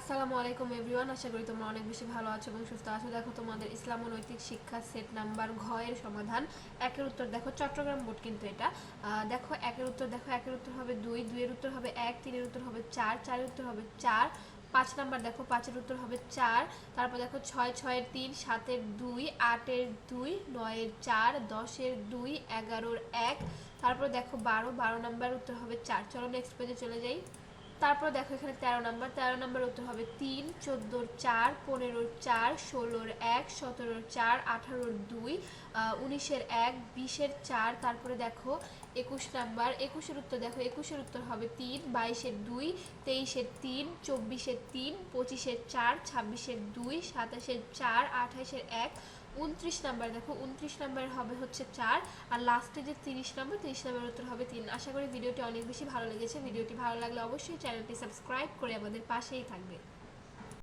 আসসালামু আলাইকুম এভরিওয়ান, আশা করি তোমরা অনেক বেশি ভালো আছো এবং সুস্থ আছো। দেখো, তোমাদের ইসলাম নৈতিক শিক্ষা সেট নাম্বার ঘ এর সমাধান। একের উত্তর দেখো, চট্টগ্রাম বোর্ড কিন্তু এটা। দেখো, একের উত্তর দেখো, একের উত্তর হবে দুই, দুইয়ের উত্তর হবে এক, তিনের উত্তর হবে চার, চারের উত্তর হবে চার, পাঁচ নাম্বার দেখো, পাঁচের উত্তর হবে চার, তারপর দেখো ছয়, ছয়ের তিন, সাতের দুই, আটের দুই, নয়ের চার, দশের দুই, এগারোর এক, তারপর দেখো বারো বারো নাম্বার উত্তর হবে চার। চলো নেক্সট পেজে চলে যাই। তারপর দেখো এখানে তেরো নাম্বার তেরো নাম্বার উত্তর হবে তিন, চোদ্দোর চার, পনেরোর চার, ষোলোর এক, সতেরোর চার, আঠারোর দুই উনিশের এক, বিশের চার, তারপরে দেখো একুশ নাম্বার, একুশের উত্তর দেখো, একুশের উত্তর হবে তিন, বাইশের দুই, তেইশের তিন, চব্বিশের তিন, পঁচিশের চার, ছাব্বিশের দুই, সাতাশের চার, আঠাশের এক উনত্রিশ নাম্বার, দেখো উনত্রিশ নাম্বার হবে হচ্ছে চার, আর লাস্টে যে তিরিশ নাম্বার তিরিশ নাম্বার উত্তর হবে তিন। আশা করি ভিডিওটি অনেক বেশি ভালো লেগেছে। ভিডিওটি ভালো লাগলে অবশ্যই চ্যানেলটি সাবস্ক্রাইব করে আমাদের পাশেই থাকবে।